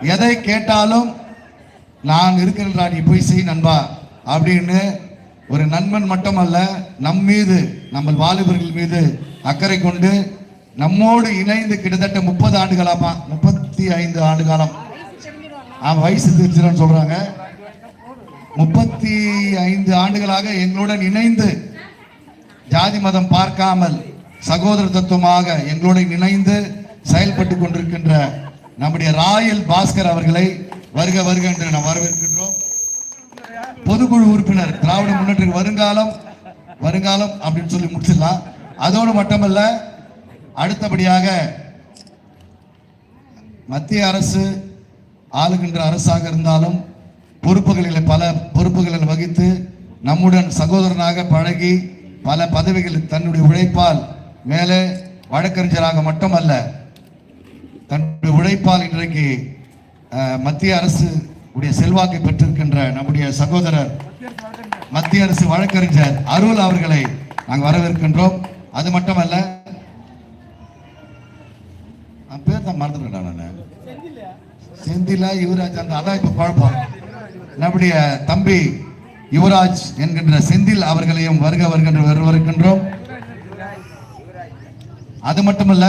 எதை கேட்டாலும் நான் இருக்கிறேன் நீ போய் செய் நண்பா அப்படின்னு ஒரு நண்பன் மட்டுமல்ல நம் மீது நம்ம வாலிபர்கள் மீது அக்கறை கொண்டு நம்மோடு இணைந்து கிட்டத்தட்ட முப்பது ஆண்டுகளாமா முப்பத்தி ஐந்து ஆண்டு காலம் வயசு திருச்சிடன்னு சொல்றாங்க. முப்பத்தி ஐந்து ஆண்டுகளாக எங்களுடன் இணைந்து ஜாதி மதம் பார்க்காமல் சகோதர தத்துவமாக எங்களுடன் இணைந்து செயல்பட்டு கொண்டிருக்கின்ற நம்முடைய ராயல் பாஸ்கர் அவர்களை வருக வருக என்று நாம் வரவேற்கின்றோம். பொதுக்குழு உறுப்பினர் திராவிட முன்னேற்ற வருங்காலம் வருங்காலம் அப்படின்னு சொல்லி முடிச்சிடலாம். அதோடு மட்டுமல்ல அடுத்தபடியாக மத்திய அரசு ஆளுகின்ற அரசாக இருந்தாலும் பொறுப்புகளில் பல பொறுப்புகளில் வகித்து நம்முடன் சகோதரனாக பழகி பல பதவிகளில் தன்னுடைய உழைப்பால் மேலே வழக்கறிஞராக மட்டுமல்ல தன்னுடைய உழைப்பால் இன்றைக்கு மத்திய அரசு உடைய செல்வாக்கை பெற்றிருக்கின்ற நம்முடைய சகோதரர் மத்திய அரசு வழக்கறிஞர் அருள் அவர்களை நாங்கள் வரவேற்கின்றோம். அது மட்டுமல்ல அவன் பேர் தான் மறந்துட்டா நான். செந்திலா யுவராஜ் அந்த அதான் இப்போ குழப்பம். நம்முடைய தம்பி யுவராஜ் என்கின்ற செந்தில் அவர்களையும் வருக வருகின்ற வருகின்றோம் அது மட்டுமல்ல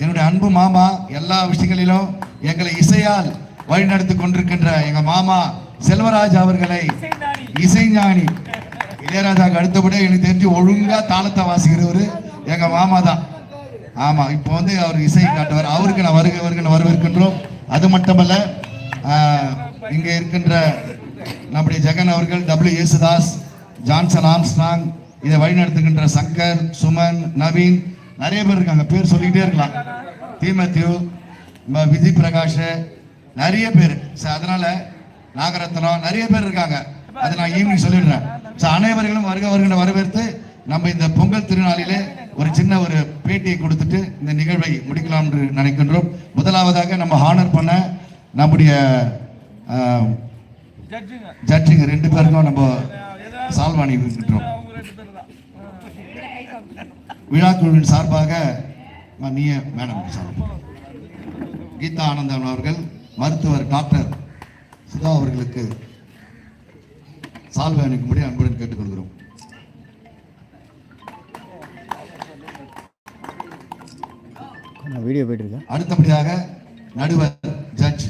என்னுடைய அன்பு மாமா எல்லா விஷயங்களிலும் எங்களை இசையால் வழிநடத்தி கொண்டிருக்கின்ற எங்க மாமா செல்வராஜ் அவர்களை இசைஞானி. இளையராஜாக்கு அடுத்தபடியே எனக்கு தெரிஞ்சு ஒழுங்கா தாளத்தை வாசிக்கிறவரு எங்க மாமா தான். ஆமா இப்போ வந்து அவர் இசை காட்டுவார். அவருக்கு நான் வருக வருக வரவேற்கின்றோம். அது மட்டுமல்ல இங்க இருக்கின்ற நம்முடைய ஜெகன் அவர்கள் டபிள்யூ யேசுதாஸ் ஜான்சன் ஆம்ஸ்டாங் இதை வழிநடத்துகின்ற சங்கர் சுமன் நவீன் நிறைய பேர் இருக்காங்க பேர் சொல்லிக்கிட்டே இருக்கலாம். தீமத்யூ ம- விஜய் பிரகாஷ் நிறைய பேர். ஸோ அதனால நாகரத்னம் நிறைய பேர் இருக்காங்க. அதை நான் ஈவினிங் சொல்லிடுறேன். ஸோ அனைவர்களும் வருக வருகின்ற வரவேற்று நம்ம இந்த பொங்கல் திருநாளிலே ஒரு சின்ன ஒரு பேட்டியை கொடுத்துட்டு இந்த நிகழ்வை முடிக்கலாம் என்று நினைக்கின்றோம். முதலாவதாக நம்ம ஹானர் பண்ண நம்முடைய ஜட்ஜிங்க ரெண்டு பேருக்கும் நம்ம சால்வாணி இருக்கின்றோம் அவங்க ரெண்டு பேர் தான் விழா குழுவின் சார்பாக நீய மேடம் சார் கீதா ஆனந்தன் அவர்கள் மருத்துவர் டாக்டர் சுதா அவர்களுக்கு சால்வை அணிக்கும்படி அன்புடன் கேட்டுக்கொள்கிறோம். வீடியோ போயிட்டு இருக்கேன் அடுத்தபடியாக நடுவர் ஜட்ஜ்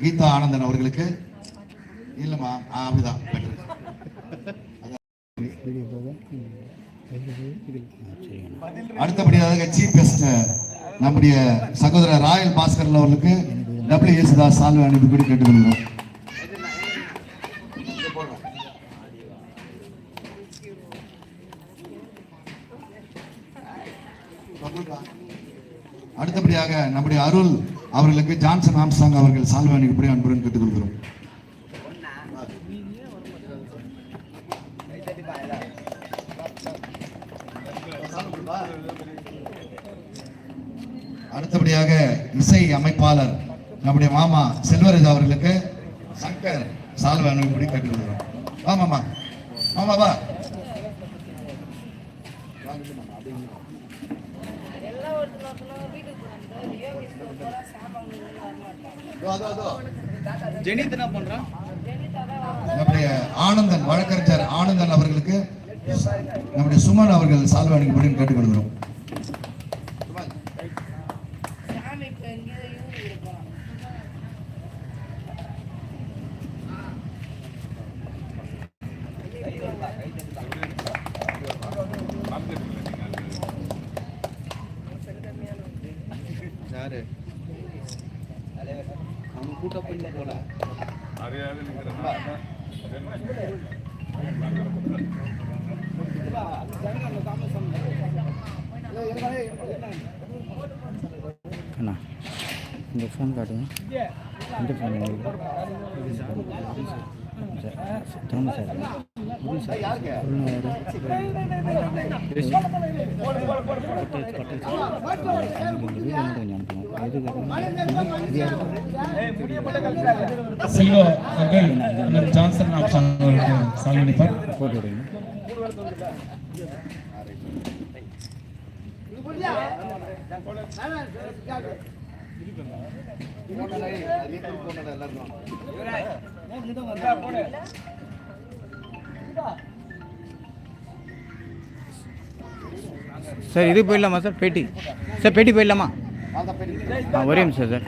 கீதா ஆனந்தன் அவர்களுக்கு இல்லைம்மா அப்படிதான். வீடியோ போக அடுத்தபடியாக சீஃப் கெஸ்ட் நம்முடைய சகோதரர் ராயல் பாஸ்கர் அவர்களுக்கு டபிள்யூ யேசுதாஸ் சால்வை அனுப்பிப்படி கேட்டுக்கொள்கிறோம். அடுத்தபடியாக நம்முடைய அருள் அவர்களுக்கு ஜான்சன் ஆம்சாங் அவர்கள் சால்வை அனுப்பி அன்புடன் கேட்டுக்கொள்கிறோம். அடுத்தபடியாக இசை அமைப்பாளர் நம்முடைய மாமா செல்வராஜ் அவர்களுக்கு சங்கர் சால்வை அனுப்பிப்படி கேட்டுக்கொள்கிறோம். வா மாமா. மாமா வா. ஜெனித் என்ன பண்றான்? நம்முடைய ஆனந்தன் வழக்கறிஞர் ஆனந்தன் அவர்களுக்கு நம்முடைய சுமன் அவர்கள் சால்வை அனுப்பிப்படி கேட்டுக்கொள்கிறோம் யாரு? அவன் கூட்ட பண்ணி போல. அண்ணா இந்த ஃபோன் காட்டுங்க இந்த ஃபோன் திரும்ப சார் கொஞ்சம் அனுப்புங்க செல்வா அவர்கள் ஜான்சன் ஆப்ஷன் அவர்களுக்கு சால்வனிப்பார் போட்டு விடுங்க ஆ சார் இது போயிடலாமா சார்? பேட்டி. சார் பேட்டி போயிடலாமா? ஒரே நிமிஷம் சார்.